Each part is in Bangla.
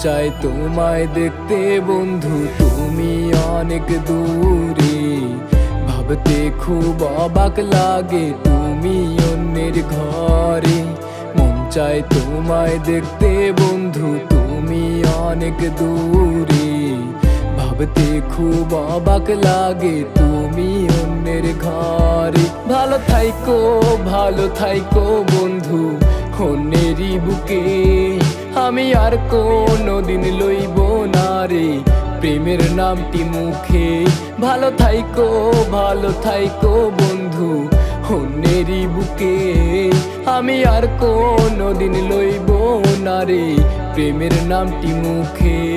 চায় তোমায় দেখতে বন্ধু, তুমি অনেক দূরে। ভাবতে খুব অবাক লাগে তুমি অন্যের ঘরে। মন চায় তোমায় দেখতে বন্ধু, তুমি অনেক দূরে। ভাবতে খুব অবাক লাগে তুমি অন্যের ঘরে। ভালো থাইকো ভালো থাইকো বন্ধু, অন্যেরই বুকে। আমি আর কোনো দিন লইব না রে। প্রেমের নামটি মুখে। ভালো থাইকো ভালো থাইকো বন্ধু, অন্যেরই বুকে। আমি আর কোনো দিন লইব না রে। প্রেমের নামটি মুখে।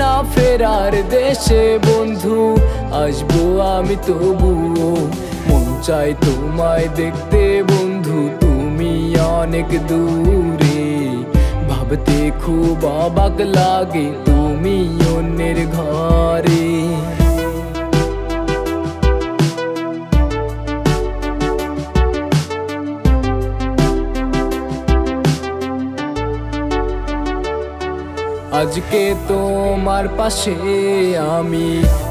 না ফেরার দেশে বন্ধু, আসব আমি তবুও। মন চাই তোমায় দেখতে বন্ধু, তুমি অনেক দূরে। ভাবতে খুব অবাক লাগে, তুমি অন্যের আজকে তোমার পাশে আমি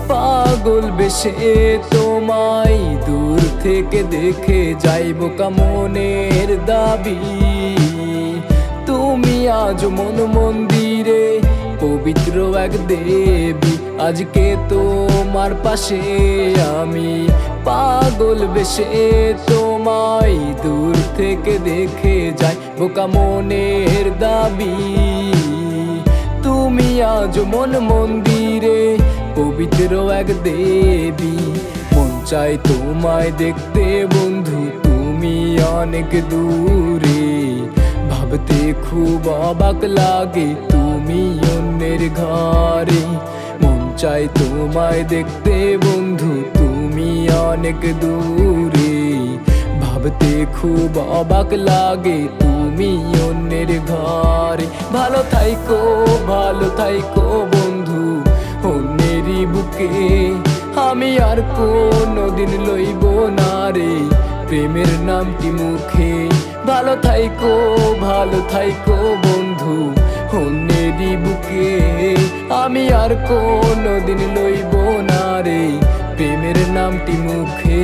পাগল বেশে তোমায় দূর থেকে দেখে যাইব কামনের দাবি। তুমি আজ মন মন্দিরে পবিত্র এক দেবী। আজকে তোমার পাশে আমি পাগল বেশে তোমায় দূর থেকে দেখে যাই বোকা মনের দাবি। তুমি আজ মন মন্দিরে, পবিত্র এক দেবী। মন চাই তোমায় দেখতে বন্ধু, তুমি অনেক দূরে। ভাবতে খুব অবাক লাগে তুমি অন্যের ঘরে। মন চাই তোমায় দেখতে বন্ধু, তুমি অনেক দূরে। ভাবতে খুব অবাক লাগে। তুমি অন্যের ঘরে। ভালো থাইকো ভালো থাইকো বন্ধু, অন্যেরই বুকে আমি আর কোনো দিন লইব না রে। প্রেমের নামটি মুখে, ভালো থাইকো ভালো থাইকো বন্ধু, অন্যেরই বুকে আমি আর কোনো দিন লইব না রে। প্রেমের নামটি মুখে